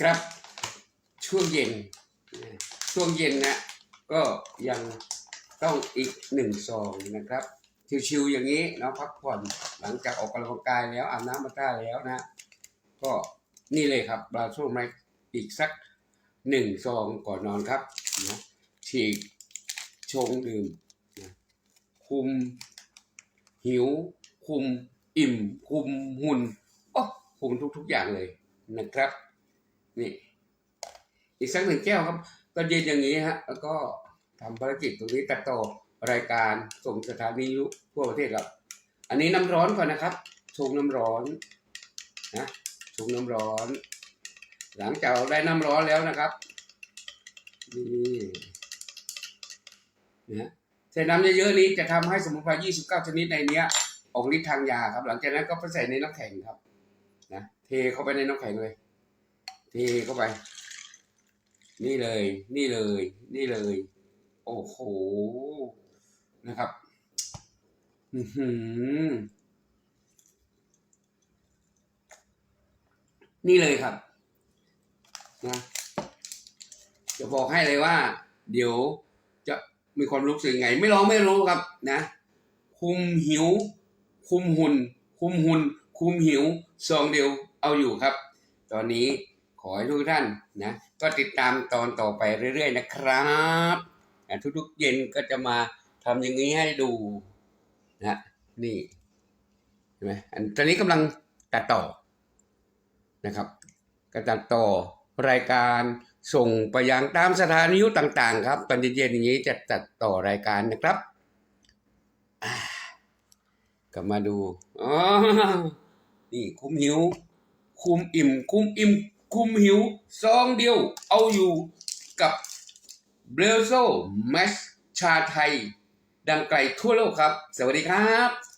ครับช่วงเย็น ช่วงเย็นนะ ก็ยังต้องอีกหนึ่งซองนะครับ ชิวๆอย่างนี้เนาะพักผ่อนหลังจากออกกำลังกายแล้วอาบน้ำมาต้าแล้วนะ ก็นี่เลยครับบราโซแม็กอีกสักหนึ่งซองก่อนนอนครับนะฉีกชงดื่มนะคุม หิว คุม อิ่ม คุมหุ่นโอ้คุมทุกๆอย่างเลยนะครับ นี่ อีกสักหนึ่งแก้วครับ ก็เย็นอย่างนี้ฮะ แล้วก็ทำภารกิจตรงนี้ตัดต่อรายการส่งสถานียุทั่วประเทศครับ อันนี้น้ำร้อนก่อนนะครับชงน้ำร้อนนะชงน้ำร้อน หลังจากเราได้น้ำร้อนแล้วนะครับนี่นะใส่น้ำเยอะๆนี้จะทำให้สมุนไพร 29 ชนิดในเนี้ยออกฤทธิ์ทางยาครับ หลังจากนั้นก็ไปใส่ในน้ำแข็งครับนะเทเข้าไปในน้ำแข็งเลย เทเข้าไป นี่เลย นี่เลย นี่เลย โอ้โห นะครับอือหือนี่เลยครับนะจะบอกให้เลยว่า เดี๋ยวจะมีความรู้สึกยังไง ไม่ลองไม่รู้ครับนะ คุมหิว คุมหุ่นคุมหุ่นคุมหิวซองเดียวเอาอยู่ครับ ตอนนี้ ขอให้ทุกท่านนะก็ติดตามตอนต่อไปเรื่อย ๆ นะครับอะทุกๆเย็นก็จะมาทำอย่างนี้ให้ดูนะนี่เห็นไหมอันตอนนี้กำลังตัดต่อนะครับก็ตัดต่อรายการส่งไปยังตามสถานียุต่างๆ ครับ ตอนเย็นๆอย่างนี้จะตัดต่อรายการนะครับกลับมาดูอ๋อนี่คุมหิว คุมอิ่ม คุมอิ่ม คุมหิวซองเดียวเอาอยู่กับเบลโซแมชชาไทย ดังไกลทั่วโลกครับ สวัสดีครับ